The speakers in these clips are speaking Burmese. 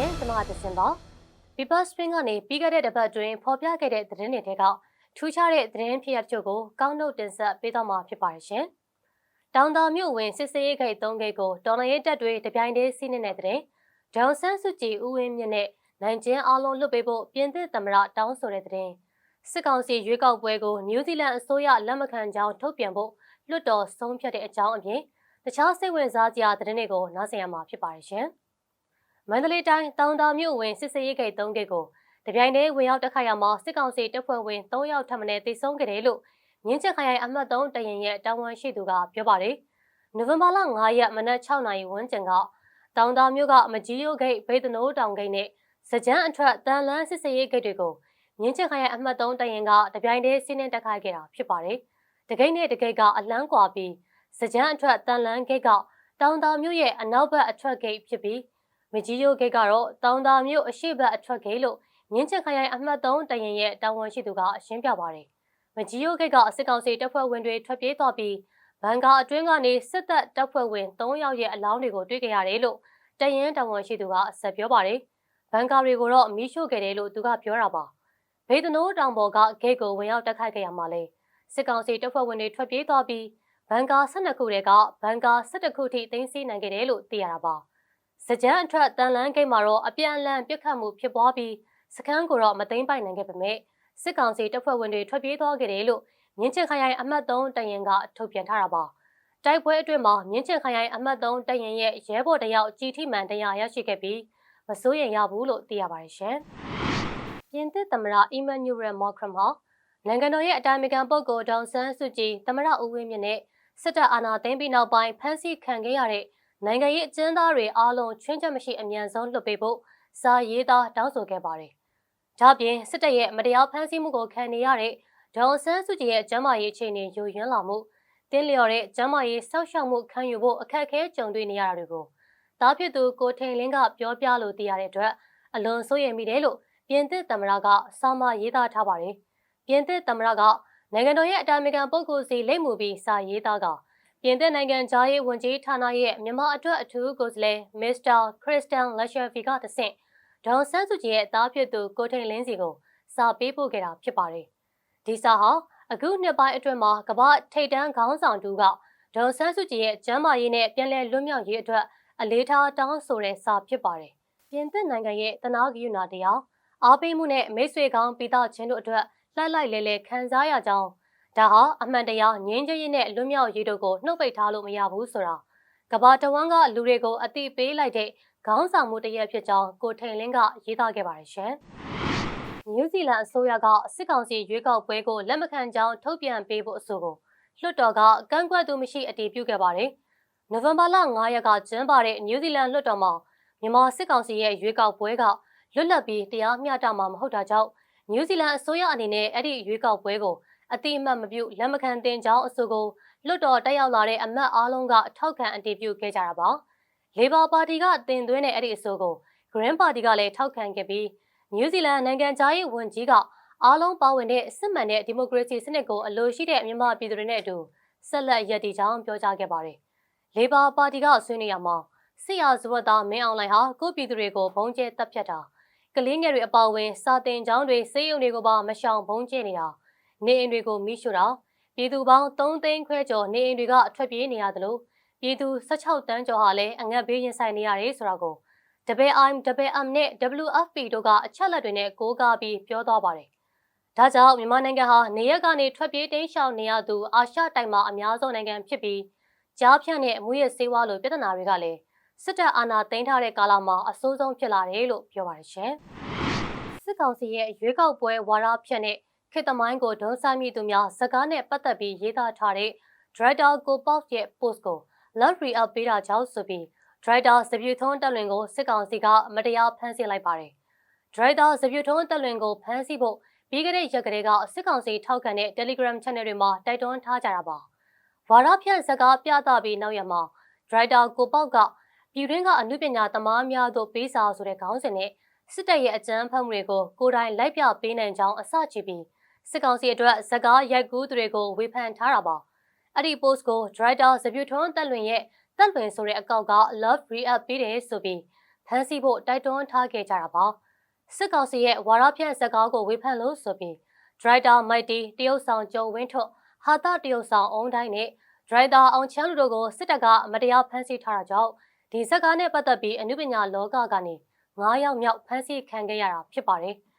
ရှင်ကျွန်မကတင်ပါ People Spring ကနေပြီးခဲ့တဲ့တစ်ပတ်အတွင်းဖော်ပြခဲ့တဲ့သတင်းတွေထဲကထူးခြားတဲ့သတင်းဖြစ်ရပ်တချို့ကိုကောက်နှုတ်တင်ဆက်ပေးတော့မှာဖြစ်ပါတယ်ရှင်။တောင်တာမြို့ဝင်စစ်စေးဂိတ်၃ဂိတ်ကိုဒေါ်လာရေးတက်တွေတပြိုင်တည်းစီးနေတဲ့တဲ့ဒေါန်ဆန်းစုကြည်ဦးဝင်းမြင့်နဲ့နိုင်ကျင်းအားလုံးလွတ်ပေးဖို့ပြင်သစ်သမ္မတတောင်းဆိုတဲ့တဲ့စစ်ကောင်စီရွေးကောက်ပွဲကိုနယူးဇီလန်အစိုးရလက်မခံကြောင်းထုတ်ပြန်ဖို့လွှတ်တော်ဆုံးဖြတ်တဲ့အကြောင်းအပြင်တခြားစိတ်ဝင်စားစရာသတင်းတွေကိုနားဆင်ရမှာဖြစ်ပါတယ်ရှင်။ မန္တလေးတိုင်းတောင်တာမြို့ဝင်စစ်စေးဂိတ်၃ဂိတ်ကိုတပြိုင်တည်းဝင်ရောက်တက်ခါရမှာစစ်ကောင်စီတပ်ဖွဲ့ဝင်၃ယောက်ထပ်မံတေဆုံးခဲ့တယ်လို့မြင်းချက်ခိုင်အမှတ်3တရင်ရဲ့တာဝန်ရှိသူကပြောပါတယ်။နိုဝင်ဘာလ9ရက်မနက်6နာရီဝန်းကျင်ကတောင်တာမြို့ကမကြီးရိုးဂိတ်ဘေးသနိုးတောင်ဂိတ်နဲ့စကြမ်းအထက်တန်လန်းစစ်စေးဂိတ်တွေကိုမြင်းချက်ခိုင်အမှတ်3တရင်ကတပြိုင်တည်းစီးနှင်းတက်ခိုက်ခဲ့တာဖြစ်ပါတယ်။တဂိတ်နဲ့တဂိတ်ကအလန်းကွာပြီးစကြမ်းအထက်တန်လန်းဂိတ်ကတောင်တာမြို့ရဲ့အနောက်ဘက်အထွက်ဂိတ်ဖြစ်ပြီး မကြီးရိုးဂိတ်ကတော့တောင်တာမြို့အရှေ့ဘက်အထွက်ဂိတ်လို့မြင်းချက်ခရိုင်အမှတ်3တရင်ရဲ့တာဝန်ရှိသူကအရှင်းပြပါတယ်။မကြီးရိုးဂိတ်ကအစစ်ကောင်စီတပ်ဖွဲ့ဝင်တွေထွက်ပြေးသွားပြီးဘန်ကာအတွင်းကနေစစ်တပ်တပ်ဖွဲ့ဝင်3ယောက်ရဲ့အလောင်းတွေကိုတွေ့ကြရတယ်လို့တရင်တာဝန်ရှိသူကအဆက်ပြောပါတယ်။ဘန်ကာတွေကိုတော့မီးရှို့ခဲ့တယ်လို့သူကပြောတာပါ။ဘေးသနိုးတောင်ပေါ်ကဂိတ်ကိုဝင်ရောက်တက်ခိုက်ခဲ့ရမှာလေစစ်ကောင်စီတပ်ဖွဲ့ဝင်တွေထွက်ပြေးသွားပြီးဘန်ကာ12ခုတည်းကဘန်ကာ17ခုထိသိမ်းဆည်းနိုင်ခဲ့တယ်လို့သိရတာပါ။ စကြမ်းအထက်တန်လန်းဂိတ်မှာတော့အပြန်အလှန်ပြစ်ခတ်မှုဖြစ်ပွားပြီးစခန်းကိုတော့မသိမ်းပိုက်နိုင်ခဲ့ပေမဲ့စစ်ကောင်စီတပ်ဖွဲ့ဝင်တွေထွက်ပြေးသွားခဲ့တယ်လို့မြင်းချင်ခရိုင်အမှတ်3တရင်ကထုတ်ပြန်ထားတာပါ။တိုက်ပွဲအတွင်းမှာမြင်းချင်ခရိုင်အမှတ်3တရင်ရဲ့ရဲဘော်တယောက်ကြီးထိမှန်တရားရရှိခဲ့ပြီးမစိုးရင်ရဘူးလို့သိရပါတယ်ရှင်။ပြင်သစ်သမ္မတအီမန်နျူရယ်မော့ခရမ်ဟာနိုင်ငံတော်ရဲ့အတိုင်ပင်ခံပုဂ္ဂိုလ်ဒေါန်ဆန်းစုကြည်သမ္မတဦးဝင်းမြင့်နဲ့စစ်တပ်အာဏာသိမ်းပြီးနောက်ပိုင်းဖမ်းဆီးခံခဲ့ရတဲ့ နိုင်ငံရေးအကျဉ်းသားတွေအားလုံးချွင်းချက်မရှိအမြန်ဆုံးလွှတ်ပေးဖို့စာရေးသားတောင်းဆိုခဲ့ပါတယ်။ဒါ့အပြင်စစ်တပ်ရဲ့မတရားဖမ်းဆီးမှုကိုခံနေရတဲ့ဒေါန်ဆန်းစုကြည်ရဲ့ကျန်းမာရေးအခြေအနေယိုယွင်းလာမှုတင်းလျော်တဲ့ကျန်းမာရေးစောက်ရှောက်မှုခံယူဖို့အခက်အခဲကြုံတွေ့နေရတာတွေကိုတားဖြစ်သူကိုထိန်လင်းကပြောပြလို့သိရတဲ့အတွက်အလွန်စိုးရိမ်မိတယ်လို့ပြင်သစ်သမ္မတကစာမရေးသားထားပါတယ်။ပြင်သစ်သမ္မတကနိုင်ငံတော်ရဲ့အတိုင်ပင်ခံပုဂ္ဂိုလ်စီလိပ်မူပြီးစာရေးသားက ပြင်သစ်နိုင်ငံဂျာရေးဝန်ကြီးဌာနရဲ့မြန်မာအတွက်အထူးကိုယ်စားလှယ်မစ္စတာခရစ်စတန်လက်ရှယ်ဖီကတဆင့်ဒေါန်ဆန်းစုကြည်ရဲ့သားဖြစ်သူကိုထိန်လင်းစီကိုစာပေးပို့ခဲ့တာဖြစ်ပါတယ်။ဒီစာဟာအခုနှစ်ပိုင်းအတွင်းမှာကမ္ဘာထိပ်တန်းခေါင်းဆောင်တူကဒေါန်ဆန်းစုကြည်ရဲ့ကျမ်းမာရေးနဲ့ပြည်လဲလွတ်မြောက်ရေးအတွက်အလေးထားတောင်းဆိုတဲ့စာဖြစ်ပါတယ်။ပြင်သစ်နိုင်ငံရဲ့တနာဂီယူနာတရားအားပေးမှုနဲ့မိတ်ဆွေကောင်းပိသားချင်းတို့အတွက်လှိုက်လိုက်လဲလဲခံစားရကြောင်း ဒါဟာအမှန်တရားငင်းချရေးနဲ့လွတ်မြောက်ရေးတို့ကိုနှုတ်ပိတ်ထားလို့မရဘူးဆိုတာကဘာတဝန်းကလူတွေကိုအတိပေးလိုက်တဲ့ခေါင်းဆောင်မှုတရက်ဖြစ်ကြောင်းကိုထိန်လင်းကရေးသားခဲ့ပါတယ်ရှင်။နယူးဇီလန်အစိုးရကစစ်ကောင်စီရွေးကောက်ပွဲကိုလက်မခံကြောင်းထုတ်ပြန်ပေးဖို့အဆိုကိုလွှတ်တော်ကကန့်ကွက်သူမရှိအတည်ပြုခဲ့ပါတယ်။နိုဝင်ဘာလ9ရက်ကကျင်းပတဲ့နယူးဇီလန်လွှတ်တော်မှာမြန်မာစစ်ကောင်စီရဲ့ရွေးကောက်ပွဲကလွတ်လပ်ပြီးတရားမျှတမှာမဟုတ်တာကြောင့်နယူးဇီလန်အစိုးရအနေနဲ့အဲ့ဒီရွေးကောက်ပွဲကို အတိအမှတ်မပြုလက်မခံတင်ကြောင်းအဆိုကိုလွှတ်တော်တက်ရောက်လာတဲ့အမတ်အားလုံးကထောက်ခံအတည်ပြုခဲ့ကြတာပါ။ Labor Party ကတင်သွင်းတဲ့အဲ့ဒီအဆိုကို Green Party ကလည်းထောက်ခံခဲ့ပြီးနယူးဇီလန်နိုင်ငံသားရေးဝန်ကြီးကအားလုံးပါဝင်တဲ့စစ်မှန်တဲ့ဒီမိုကရေစီစနစ်ကိုအလိုရှိတဲ့မြန်မာပြည်သူတွေနဲ့အတူဆက်လက်ရည်တည်ကြောင်းပြောကြားခဲ့ပါတယ်။ Labor Party ကဆွေးနွေးရမှာစစ်ရာဇဝတ်သားမင်းအောင်လှိုင်ဟာကိုပြည်သူတွေကိုဘုံကျဲတပ်ဖြတ်တာကလေးငယ်တွေအပါအဝင်စာတင်ကျောင်းတွေစေယုံတွေကိုပါမရှောင်ဘုံကျဲနေတာ နေအိမ်တွေကိုမိရှို့တာပြည်သူပေါင်း3သိန်းခွဲကျော်နေအိမ်တွေကထွက်ပြေးနေရသလိုပြည်သူ16တန်းကျော်ဟာလည်းအငတ်ဘေးရင်ဆိုင်နေရတယ်ဆိုတာကို WIM WM နဲ့ WFP တို့ကအချက်လက်တွေနဲ့ကိုးကားပြီးပြောသွားပါတယ်။ဒါကြောင့်မြန်မာနိုင်ငံဟာနေရက်ကနေထွက်ပြေးတိမ်းရှောင်နေရသူအာရှတိုက်မှာအများဆုံးနိုင်ငံဖြစ်ပြီးကြားဖြန့်နဲ့အမှုရဲ့စေဝါလိုပြဿနာတွေကလည်းစစ်တပ်အာဏာသိမ်းထားတဲ့ကာလမှာအဆိုးဆုံးဖြစ်လာတယ်လို့ပြောပါတယ်ရှင်။စစ်ကောင်စီရဲ့ရွေးကောက်ပွဲဝါဒဖြန့်တဲ့ ခေတ်သမိုင်းကိုဒုံးဆိုင်မိသူများစကားနဲ့ပတ်သက်ပြီးရေးသားထားတဲ့ Director Kopov ရဲ့ post ကို love react ပေးတာကြောင့်ဆိုပြီး Director စပြူထုံးတက်လွင်ကိုစစ်ကောင်စီကမတရားဖမ်းဆီးလိုက်ပါတယ်။ Director စပြူထုံးတက်လွင်ကိုဖမ်းဆီးဖို့ပြီးခဲ့တဲ့ရက်ကလေးကစစ်ကောင်စီထောက်ခံတဲ့ Telegram Channel တွေမှာတိုက်တွန်းထားကြတာပါ။ဝါရဖြန့်စကားပြသပြီးနောက်ရမှာ Director ကိုပေါက်ကပြည်တွင်းကအမှုပညာသမားများတို့ပေးစာဆိုတဲ့ခေါင်းစဉ်နဲ့စစ်တပ်ရဲ့အကြမ်းဖက်မှုတွေကိုကိုယ်တိုင်လိုက်ပြပေးနိုင်ကြောင်းအစချီပြီး စစ်ကောင်စီအတွက်ဇကားရိုက်ကူးသူတွေကိုဝေဖန်ထားတာပါအဲ့ဒီ post ကို director ဇပြူထွန်းတက်လွင်ရဲ့တက်လွင်ဆိုတဲ့အကောင့်က love react ပေးတယ်ဆိုပြီးဖမ်းဆီးဖို့တိုက်တွန်းထားခဲ့ကြတာပါစစ်ကောင်စီရဲ့ဝါရဖြန့်ဇက်ကားကိုဝေဖန်လို့ဆိုပြီးဒရိုက်တာမိုက်တီတရုတ်ဆောင်ကျော်ဝင်းထွတ်ဟာတာတရုတ်ဆောင်အုံတိုင်းနဲ့ဒရိုက်တာအောင်ချမ်းလူတို့ကိုစစ်တပ်ကအမတရားဖမ်းဆီးထားတာကြောင့်ဒီဇက်ကားနဲ့ပတ်သက်ပြီးအနုပညာလောကကနေ9ယောက်မြောက်ဖမ်းဆီးခံခဲ့ရတာဖြစ်ပါတယ်။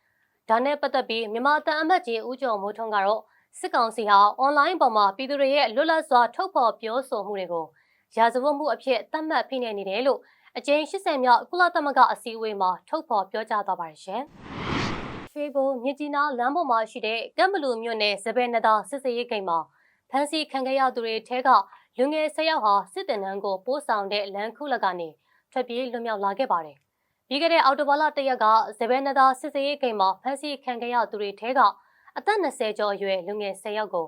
ဒါနဲ့ပတ်သက်ပြီးမြန်မာတန်အမတ်ကြီးဦးကျော်မိုးထွန်းကတော့စစ်ကောင်စီဟာအွန်လိုင်းပေါ်မှာပြည်သူတွေရဲ့လွတ်လပ်စွာထုတ်ဖော်ပြောဆိုမှုတွေကိုရာဇဝတ်မှုအဖြစ်သတ်မှတ်ဖိနှိပ်နေတယ်လို့အကြိမ်80မြောက်ကုလသမဂ္ဂအစည်းအဝေးမှာထုတ်ဖော်ပြောကြားသွားပါတယ်ရှင်။ရွှေဘုံမြစ်ကြီးနားလမ်းပေါ်မှာရှိတဲ့ကမ်ဘလူမြို့နယ်စပယ်နဒါစစ်စေးရေးဂိမ်းမှာဖမ်းဆီးခံခဲ့ရသူတွေထဲကလူငယ်၁၀ယောက်ဟာစစ်တပ်နန်းကိုပို့ဆောင်တဲ့လမ်းခုလက်ကနေထွက်ပြေးလွတ်မြောက်လာခဲ့ပါတယ်။ ပြီးခဲ့တဲ့အော်တိုဘာလတရက်ကစပယ်နဒါစစ်စေးရေးဂိမ်းမှာဖမ်းဆီးခံခဲ့ရသူတွေထဲကအသက်20ကျော်အရွယ်လူငယ်10ယောက်ကို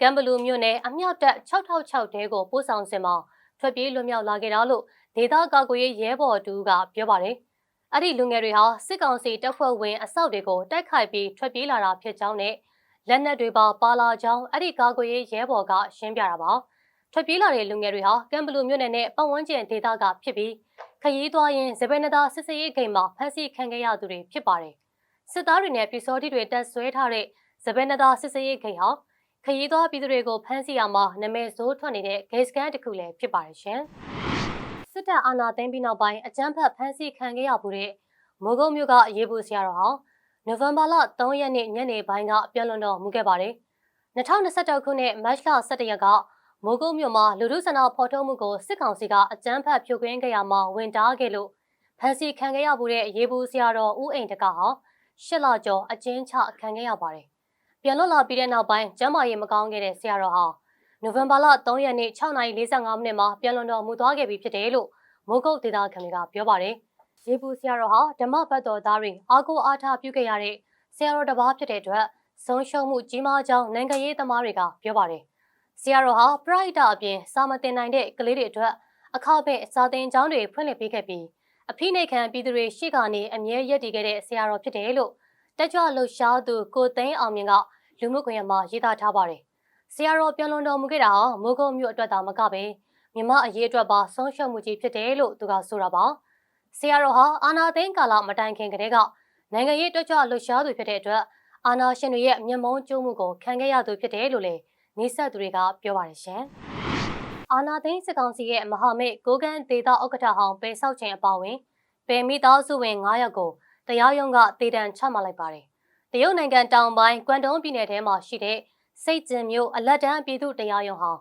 ကမ်ဘလူမြို့နယ်အမြောက်တပ်666တဲကိုပို့ဆောင်စင်မှာထွက်ပြေးလွတ်မြောက်လာခဲ့တာလို့ဒေသကာကွယ်ရေးရဲဘော်တူကပြောပါတယ်။အဲ့ဒီလူငယ်တွေဟာစစ်ကောင်စီတပ်ဖွဲ့ဝင်အစောက်တွေကိုတိုက်ခိုက်ပြီးထွက်ပြေးလာတာဖြစ်ကြောင်းနဲ့လက်နက်တွေပါပါလာကြောင်းအဲ့ဒီကာကွယ်ရေးရဲဘော်ကရှင်းပြတာပါ။ထွက်ပြေးလာတဲ့လူငယ်တွေဟာကမ်ဘလူမြို့နယ်နဲ့ပတ်ဝန်းကျင်ဒေသကဖြစ်ပြီး ခရီးသွားရင်ဇပနဒါစစ်စေးရေးဂိမ်းမှာဖမ်းဆီးခံခဲ့ရသူတွေဖြစ်ပါတယ်။စစ်သားတွေနဲ့ပြည်စောတိတွေတက်ဆွဲထားတဲ့ဇပနဒါစစ်စေးရေးဂိမ်းဟာခရီးသွားပြည်သူတွေကိုဖမ်းဆီးရမှာနာမည်ဆိုးထွက်နေတဲ့ဂိတ်စကန်တစ်ခုလည်းဖြစ်ပါတယ်ရှင်။စစ်တပ်အာဏာသိမ်းပြီးနောက်ပိုင်းအကြမ်းဖက်ဖမ်းဆီးခံခဲ့ရမှုတဲ့မိုးကုတ်မြို့ကအရေးပေါ်ဆရာတော်ဟာနိုဝင်ဘာလ3ရက်နေ့ညနေပိုင်းကပြန်လွန်တော်မူခဲ့ပါတယ်။2021ခုနှစ်မတ်လ17ရက်က မိုးကုတ်မြို့မှာလူထုဆန္ဒဖော်ထုတ်မှုကိုစစ်ကောင်စီကအကြမ်းဖက်ဖြိုခွင်းခဲ့ရမှာဝင်တားခဲ့လို့ဖမ်းဆီးခံခဲ့ရမှုတဲ့ရေဘူးဆရာတော်ဦးအိမ်တကဟာရှစ်လကျော်အကျဉ်းချခံခဲ့ရပါတယ်။ပြန်လွတ်လာပြီးတဲ့နောက်ပိုင်းကျမ်းမာရေးမကောင်းခဲ့တဲ့ဆရာတော်ဟာနိုဝင်ဘာလ3ရက်နေ့6:45မိနစ်မှာပြန်လွန်တော်မူသွားခဲ့ပြီဖြစ်တယ်လို့မိုးကုတ်ဒေသခံတွေကပြောပါတယ်။ရေဘူးဆရာတော်ဟာဓမ္မဘတ်တော်သားတွေအာကိုအားထားပြုခဲ့ရတဲ့ဆရာတော်တစ်ပါးဖြစ်တဲ့အတွက်ဆုံးရှုံးမှုကြီးမားကြောင်းနိုင်ငံရေးသမားတွေကပြောပါတယ်။ ဆရာတော်ဟာပရိုက်တာအပြင်စာမတင်နိုင်တဲ့ကလေးတွေအတွက်အခမဲ့စာသင်ကျောင်းတွေဖွင့်လှစ်ပေးခဲ့ပြီးအဖိနှိတ်ခံပြည်သူတွေရှေ့ကနေအမြဲရပ်တည်ခဲ့တဲ့ဆရာတော်ဖြစ်တယ်လို့တက်ကြွလှုပ်ရှားသူကိုသိန်းအောင်မြင့်ကလူမှုကွန်ရက်မှာရေးသားထားပါတယ်။ဆရာတော်ပြန်လွန်တော်မူခဲ့တာဟာမိုးကုတ်မြို့အတွက်သာမကပဲမြမအရေးအတွက်ပါဆုံးရှုံးမှုကြီးဖြစ်တယ်လို့သူကဆိုတာပါ။ဆရာတော်ဟာအာနာသိန်းကာလမတိုင်ခင်ကတည်းကနိုင်ငံရေးတက်ကြွလှုပ်ရှားသူဖြစ်တဲ့အတွက်အာနာရှင်တွေရဲ့မျက်မှောင်းကျုံးမှုကိုခံခဲ့ရသူဖြစ်တယ်လို့လည်း နေဆက်သူတွေကပြောပါတယ်ရှင်။အာနာသိန်းစစ်ကောင်စီရဲ့မဟာမိတ်ကိုကန်ဒေတာဥက္ကဋ္ဌဟောင်းပေဆောက်ချင်းအပါဝင်ပေမိသားစုဝင်9ယောက်ကိုတရားရုံးကတေတံချမှတ်လိုက်ပါတယ်။တရုတ်နိုင်ငံတောင်ပိုင်းကွမ်တုံးပြည်နယ်ထဲမှာရှိတဲ့စိတ်ကျင်မြို့အလက်တန်းပြည်သူတရားရုံးဟာ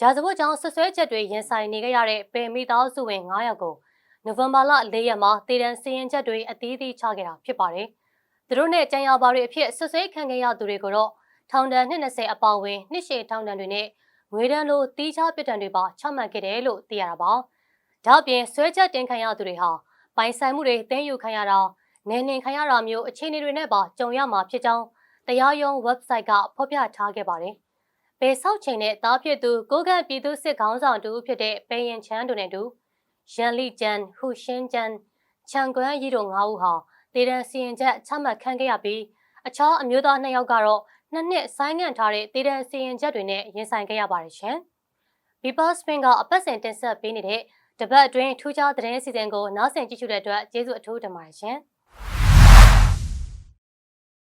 ရာဇဝတ်ကြောင့်ဆွဆွဲချက်တွေရင်ဆိုင်နေကြရတဲ့ပေမိသားစုဝင်9ယောက်ကိုနိုဝင်ဘာလ၄ရက်မှာတေတံစီရင်ချက်တွေအသီးသီးချခဲ့တာဖြစ်ပါတယ်။သူတို့နဲ့ကြံရပါတွေအဖြစ်ဆွဆွဲခံခဲ့ရသူတွေကိုတော့ ထောင်ဒဏ်20အပေါင်ဝင်နှစ်ရှည်ထောင်ဒဏ်တွေနဲ့ငွေဒဏ်လိုတီးခြားပြစ်ဒဏ်တွေပါချမှတ်ခဲ့တယ်လို့သိရတာပါ။ဒါ့အပြင်ဆွဲချက်တင်ခံရသူတွေဟာပိုင်ဆိုင်မှုတွေတင်းယူခံရတာနေနေခံရတာမျိုးအခြေအနေတွေနဲ့ပါကြုံရမှာဖြစ်ကြောင်းတရားရုံး website ကဖော်ပြထားခဲ့ပါတယ်။ပေဆောက်ချိန်နဲ့တားဖြစ်သူကိုကန့်ပြည်သူစစ်ခေါင်းဆောင်တူဖြစ်တဲ့ပေရင်ချန်းတို့နဲ့တူရန်လီကျန်ဟူရှင်းကျန်ချန်ကွမ်ရီတို့၅ဦးဟာဒေဒန်စီရင်ချက်ချမှတ်ခံခဲ့ရပြီးအခြားအမျိုးသား၂ယောက်ကတော့ နှစ်နှစ်ဆိုင်းငံ့ထားတဲ့ဒေဒန်စီရင်ချက်တွေနဲ့ရင်ဆိုင်ခဲ့ရပါတယ်ရှင်။ People Spin ကအပတ်စဉ်တင်ဆက်ပေးနေတဲ့တပတ်အတွင်းထူးခြားသတင်းစီစဉ်ကိုနားဆင်ကြည့်ရှုတဲ့အတွက်ကျေးဇူးအထူးတင်ပါတယ်ရှင်။